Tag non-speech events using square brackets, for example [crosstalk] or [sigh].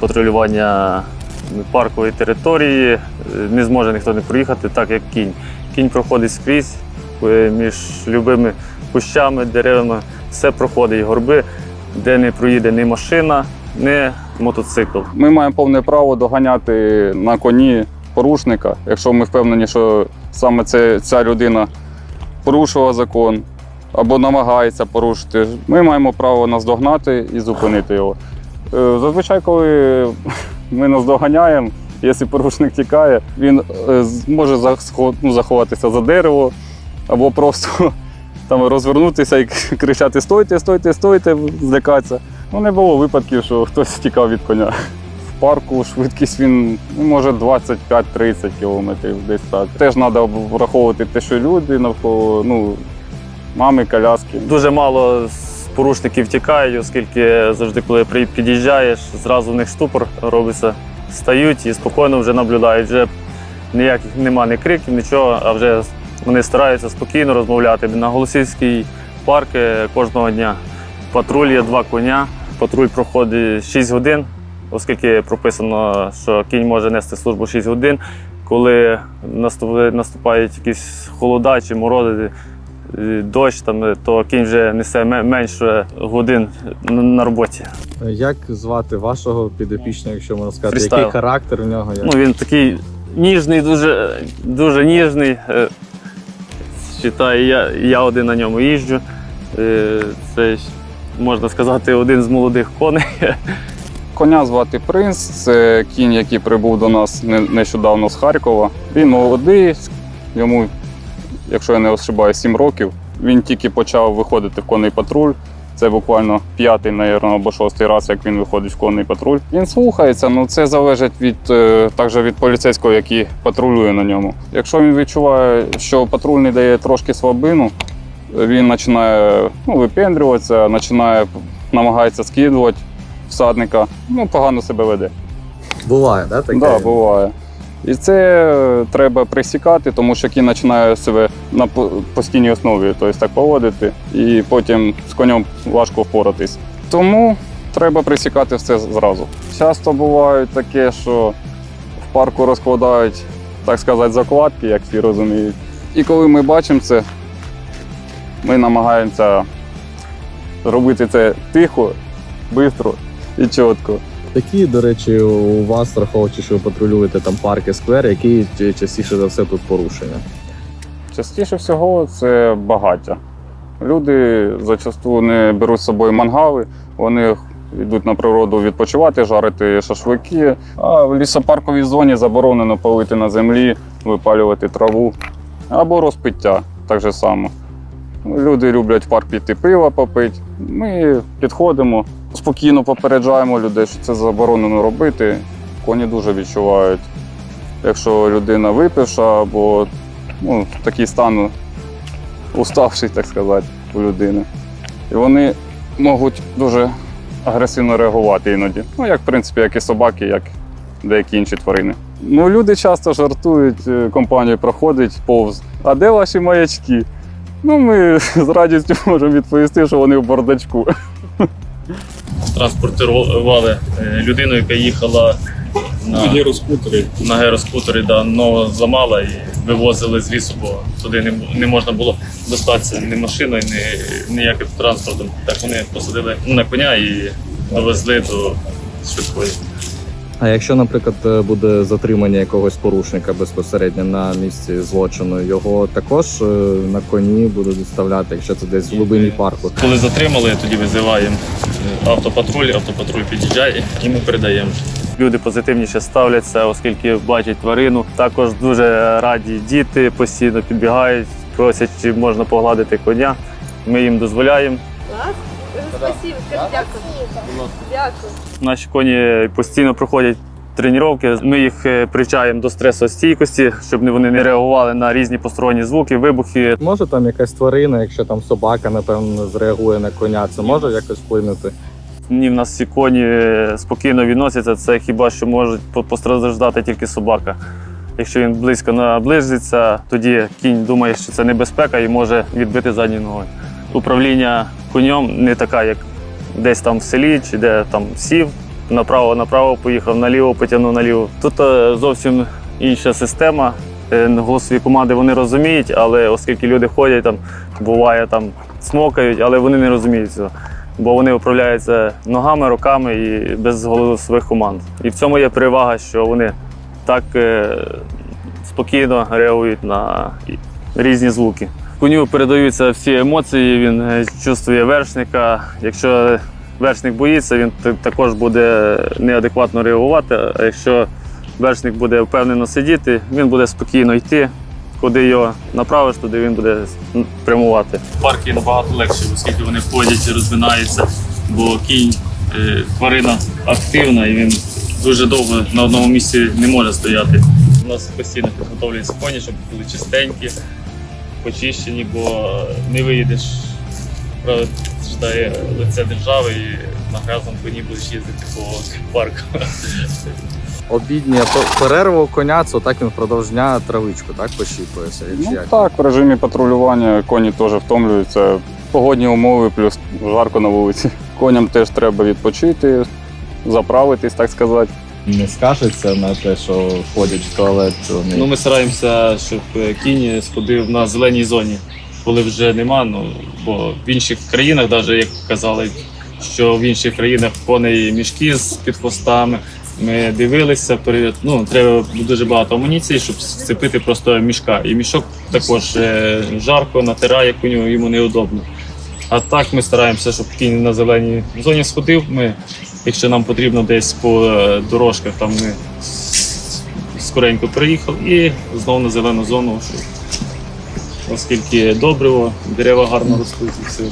патрулювання паркової території. Е, Не зможе ніхто не проїхати, так як кінь. Кінь проходить скрізь е, між любими кущами, деревами, все проходить горби, де не проїде ні машина, ні мотоцикл. Ми маємо повне право доганяти на коні порушника, якщо ми впевнені, що саме це, ця людина порушила закон або намагається порушити. Ми маємо право наздогнати і зупинити його. Е, Зазвичай, коли [laughs] ми наздоганяємо, якщо порушник тікає, він е, може ну, заховатися за дерево або просто [laughs] там розвернутися і [laughs] кричати Стойте, стойте, стойте, злякатися. Ну, не було випадків, що хтось тікав від коня. В парку швидкість він ну, може 25-30 кілометрів десь так. Теж треба враховувати те, що люди навколо, ну, мами, коляски. Дуже мало з порушників тікають, оскільки завжди, коли під'їжджаєш, зразу в них штупор робиться, стають і спокійно вже наблюдають. Вже ніяких нема ні криків, нічого, а вже вони стараються спокійно розмовляти. На Голосівський парк кожного дня патруль є два коня. Патруль проходить 6 годин, оскільки прописано, що кінь може нести службу 6 годин. Коли наступ- наступають якісь холода чи морози, дощ, там, е, то кінь вже несе менше годин на- роботі. Як звати вашого підопічного, якщо можна сказати, Фрістайл. який характер в нього? Як? Ну, він такий ніжний, дуже, дуже ніжний. Е, Считаю, я, я один на ньому їжджу. Е, Це, ж, можна сказати, один з молодих коней. Коня звати Принц, це кінь, який прибув до нас не- нещодавно з Харкова. Він молодий, йому, якщо я не ошибаюсь, 7 років. Він тільки почав виходити в конний патруль. Це буквально п'ятий, навірно, або шостий раз, як він виходить в конний патруль. Він слухається, ну це залежить від е, також від поліцейського, який патрулює на ньому. Якщо він відчуває, що патрульний дає трошки слабину, він починає ну, випендрюватися, починає намагається скидувати всадника, ну погано себе веде. Буває, да, таке? Так, да, буває. І це треба присікати, тому що кінь починає себе на постійній основі тобто так поводити, і потім з конем важко впоратись. Тому треба присікати все зразу. Часто буває таке, що в парку розкладають, так сказати, закладки, як всі розуміють. І коли ми бачимо це, ми намагаємося робити це тихо, швидко і чітко. Які, до речі, у вас, враховуючи, що ви патрулюєте там парки, сквери, які частіше за все тут порушення? Частіше всього це багаття. Люди зачасту не беруть з собою мангали, вони йдуть на природу відпочивати, жарити шашлики. А в лісопарковій зоні заборонено палити на землі, випалювати траву або розпиття так же само. Люди люблять в парк піти пива попити. Ми підходимо, спокійно попереджаємо людей, що це заборонено робити. Коні дуже відчувають, якщо людина випивша або ну, такий стан уставший, так сказати, у людини. І вони можуть дуже агресивно реагувати іноді. Ну, як в принципі, як і собаки, як деякі інші тварини. Ну, люди часто жартують, е, компанію проходить повз. А де ваші маячки? Ну, ми [laughs] з радістю можемо відповісти, що вони в бардачку. [laughs] Транспортували е, людину, яка їхала на, Гіроскутери. на героскутері, да, ногу зламала і вивозили з лісу, бо туди не, не можна було достатися ні машиною, ні ніяким транспортом. Так вони посадили на коня і довезли до швидкої. А якщо, наприклад, е, буде затримання якогось порушника безпосередньо на місці злочину, його також е, на коні будуть доставляти, якщо це десь в глибині парку. Коли затримали, тоді визиваємо е, автопатруль, автопатруль під'їжджає і ми передаємо. Люди позитивніше ставляться, оскільки бачать тварину. Також дуже раді діти постійно підбігають, просять, чи можна погладити коня. Ми їм дозволяємо. Спасибо, скажи дякую. Дякую. Наші коні постійно проходять тренування. Ми їх е, привчаємо до стресостійкості, щоб вони не реагували на різні посторонні звуки, вибухи. Може там якась тварина, якщо там собака, напевно, зреагує на коня, це може якось вплинути? Ні, в нас всі коні е, спокійно відносяться. Це хіба що може постраждати тільки собака. Якщо він близько наблизиться, тоді кінь думає, що це небезпека і може відбити задньою ногою. Управління конем не така, як десь там в селі чи де там сів направо, направо поїхав, наліво потягнув наліво. Тут е, зовсім інша система. Е, Голосові команди вони розуміють, але оскільки люди ходять, там буває там смокають, але вони не розуміють цього. Бо вони управляються ногами, руками і без голосових команд. І в цьому є перевага, що вони так е, спокійно реагують на різні звуки. Коню передаються всі емоції, він е, чувствує вершника. Якщо вершник боїться, він також буде неадекватно реагувати. А якщо вершник буде впевнено сидіти, він буде спокійно йти. Куди його направиш, туди він буде прямувати. Парки набагато легше, оскільки вони ходять, і розминаються, бо кінь е, тварина активна і він дуже довго на одному місці не може стояти. У нас постійно підготовлюються коні, щоб були чистенькі, почищені, бо не виїдеш, правда, лице держави і на грязному коні будеш їздити по парку. Обідня п- перерва у коня, це так він впродовж дня травичку, так пощіпується. Ну як. так, в режимі патрулювання коні теж втомлюються. Погодні умови, плюс жарко на вулиці. Коням теж треба відпочити, заправитись, так сказати. Не скажеться на те, що ходять в туалет. Вони... Ну, ми стараємося, щоб е, кінь сходив на зеленій зоні, коли вже нема. Ну бо в інших країнах, навіть як казали, що в інших країнах коней мішки з під хвостами. Ми дивилися, ну, треба дуже багато амуніції, щоб сцепити просто мішка. І мішок також е, жарко, натирає коню, йому неудобно. А так ми стараємося, щоб кінь на зеленій зоні сходив. Ми, якщо нам потрібно десь по е, дорожках, там ми скоренько приїхали і знову на зелену зону, оскільки добриво, дерева гарно ростуть і все.